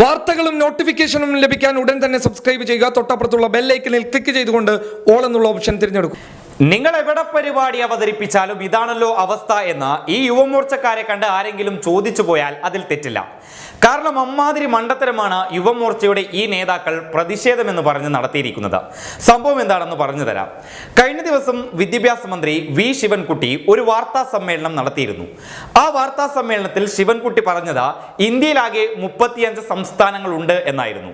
വാർത്തകളും നോട്ടിഫിക്കേഷനും ലഭിക്കാൻ ഉടൻ തന്നെ സബ്സ്ക്രൈബ് ചെയ്യുക. തൊട്ടപ്പുറത്തുള്ള ബെല്ലൈക്കനിൽ ക്ലിക്ക് ചെയ്തുകൊണ്ട് ഓൾ എന്നുള്ള ഓപ്ഷൻ തിരഞ്ഞെടുക്കും. നിങ്ങൾ എവിടെ പരിപാടി അവതരിപ്പിച്ചാലും ഇതാണല്ലോ അവസ്ഥ എന്ന് ഈ യുവമോർച്ചക്കാരെ കണ്ട് ആരെങ്കിലും ചോദിച്ചു പോയാൽ അതിൽ തെറ്റില്ല. കാരണം അമ്മാതിരി മണ്ടത്തരമാണ് യുവമോർച്ചയുടെ ഈ നേതാക്കൾ പ്രതിഷേധമെന്ന് പറഞ്ഞ് നടത്തിയിരിക്കുന്നത്. സംഭവം എന്താണെന്ന് പറഞ്ഞു തരാം. കഴിഞ്ഞ ദിവസം വിദ്യാഭ്യാസ മന്ത്രി വി ശിവൻകുട്ടി ഒരു വാർത്താ സമ്മേളനം നടത്തിയിരുന്നു. ആ വാർത്താ സമ്മേളനത്തിൽ ശിവൻകുട്ടി പറഞ്ഞത് ഇന്ത്യയിലാകെ മുപ്പത്തിയഞ്ച് സംസ്ഥാനങ്ങളുണ്ട് എന്നായിരുന്നു.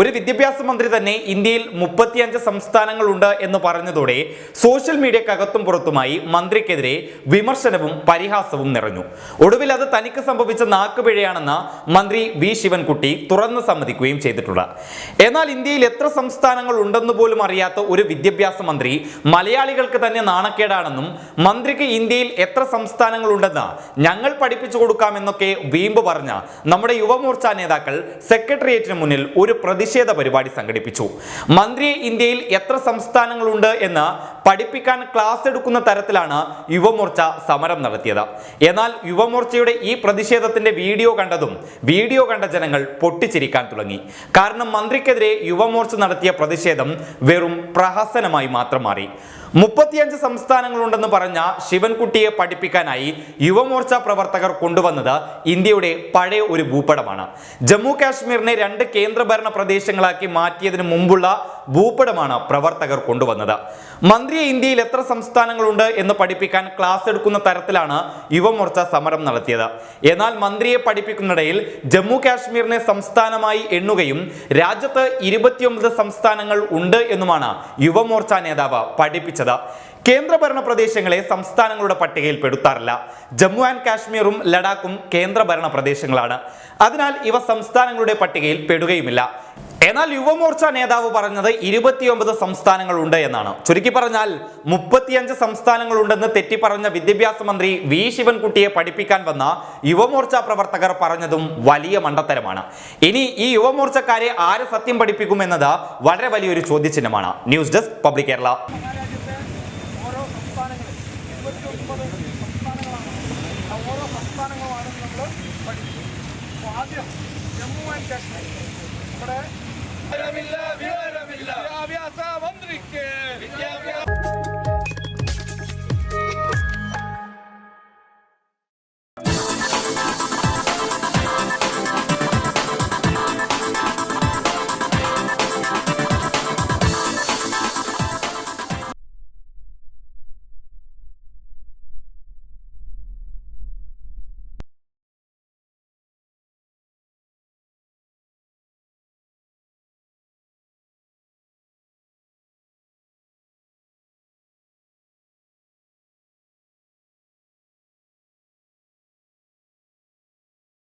ഒരു വിദ്യാഭ്യാസ മന്ത്രി തന്നെ ഇന്ത്യയിൽ മുപ്പത്തിയഞ്ച് സംസ്ഥാനങ്ങളുണ്ട് എന്ന് പറഞ്ഞതോടെ സോഷ്യൽ മീഡിയക്കകത്തും പുറത്തുമായി മന്ത്രിക്കെതിരെ വിമർശനവും പരിഹാസവും നിറഞ്ഞു. ഒടുവിൽ അത് തനിക്ക് സംഭവിച്ച നാക്കുപിഴയാണെന്ന് മന്ത്രി വി ശിവൻകുട്ടി തുറന്ന് സമ്മതിക്കുകയും ചെയ്തിട്ടുണ്ട്. എന്നാൽ ഇന്ത്യയിൽ എത്ര സംസ്ഥാനങ്ങൾ ഉണ്ടെന്ന് പോലും അറിയാത്ത ഒരു വിദ്യാഭ്യാസ മന്ത്രി മലയാളികൾക്ക് തന്നെ നാണക്കേടാണെന്നും മന്ത്രിക്ക് ഇന്ത്യയിൽ എത്ര സംസ്ഥാനങ്ങൾ ഉണ്ടെന്ന് ഞങ്ങൾ പഠിപ്പിച്ചു കൊടുക്കാമെന്നൊക്കെ വീമ്പ് പറഞ്ഞ നമ്മുടെ യുവമോർച്ച നേതാക്കൾ സെക്രട്ടേറിയറ്റിന് മുന്നിൽ ഒരു പ്രതിഷേധ പരിപാടി സംഘടിപ്പിച്ചു. മന്ത്രിയെ ഇന്ത്യയിൽ എത്ര സംസ്ഥാനങ്ങളുണ്ട് എന്ന് പഠിപ്പിക്കാൻ ക്ലാസ് എടുക്കുന്ന തരത്തിലാണ് യുവമോർച്ച സമരം നടത്തിയത്. എന്നാൽ യുവമോർച്ചയുടെ ഈ പ്രതിഷേധത്തിന്റെ വീഡിയോ കണ്ടതും വീഡിയോ കണ്ട ജനങ്ങൾ പൊട്ടിച്ചിരിക്കാൻ തുടങ്ങി. കാരണം മന്ത്രിക്കെതിരെ യുവമോർച്ച നടത്തിയ പ്രതിഷേധം വെറും പ്രഹസനമായി മാത്രം മാറി. മുപ്പത്തിയഞ്ച് സംസ്ഥാനങ്ങളുണ്ടെന്ന് പറഞ്ഞ ശിവൻകുട്ടിയെ പഠിപ്പിക്കാനായി യുവമോർച്ച പ്രവർത്തകർ കൊണ്ടുവന്നത് ഇന്ത്യയുടെ പഴയ ഒരു ഭൂപടമാണ്. ജമ്മു കാശ്മീരിനെ രണ്ട് കേന്ദ്രഭരണ പ്രദേശങ്ങളാക്കി മാറ്റിയതിനു മുമ്പുള്ള ഭൂപടമാണ് പ്രവർത്തകർ കൊണ്ടുവന്നത്. മന്ത്രിയെ ഇന്ത്യയിൽ എത്ര സംസ്ഥാനങ്ങളുണ്ട് എന്ന് പഠിപ്പിക്കാൻ ക്ലാസ് എടുക്കുന്ന തരത്തിലാണ് യുവമോർച്ച സമരം നടത്തിയത്. എന്നാൽ മന്ത്രിയെ പഠിപ്പിക്കുന്നിടയിൽ ജമ്മു കാശ്മീരിനെ സംസ്ഥാനമായി എണ്ണുകയും രാജ്യത്ത് ഇരുപത്തിയൊമ്പത് സംസ്ഥാനങ്ങൾ ഉണ്ട് എന്നുമാണ് യുവമോർച്ച നേതാവ് പഠിപ്പിച്ചത്. കേന്ദ്രഭരണ പ്രദേശങ്ങളെ സംസ്ഥാനങ്ങളുടെ പട്ടികയിൽ പെടുത്താറില്ല. ജമ്മു ആൻഡ് കാശ്മീറും ലഡാക്കും കേന്ദ്രഭരണ പ്രദേശങ്ങളാണ്. അതിനാൽ ഇവ സംസ്ഥാനങ്ങളുടെ പട്ടികയിൽ പെടുകയുമില്ല. എന്നാൽ യുവമോർച്ച നേതാവ് പറഞ്ഞത് ഇരുപത്തിയൊമ്പത് സംസ്ഥാനങ്ങളുണ്ട് എന്നാണ്. ചുരുക്കി പറഞ്ഞാൽ മുപ്പത്തിയഞ്ച് സംസ്ഥാനങ്ങളുണ്ടെന്ന് തെറ്റിപ്പറഞ്ഞ വിദ്യാഭ്യാസ മന്ത്രി വി. ശിവൻകുട്ടിയെ പഠിപ്പിക്കാൻ വന്ന യുവമോർച്ച പ്രവർത്തകർ പറഞ്ഞതും വലിയ മണ്ടത്തരമാണ്. ഇനി ഈ യുവമോർച്ചക്കാരെ ആര് സത്യം പഠിപ്പിക്കുമെന്നത് വളരെ വലിയൊരു ചോദ്യചിഹ്നമാണ്. ന്യൂസ് ഡെസ്ക് പബ്ലിക് കേരള ഓരോ സംസ്ഥാനങ്ങളും ഇരുപത്തിയൊൻപത് സംസ്ഥാനങ്ങളാണ്. ആ ഓരോ സംസ്ഥാനങ്ങളുമാണ് നമ്മൾ പഠിക്കുന്നത്. അപ്പോൾ ആദ്യം ജമ്മു ആൻഡ് കാശ്മീർ. ഇവിടെ വിദ്യാഭ്യാസ മന്ത്രിക്ക് വിദ്യാഭ്യാസ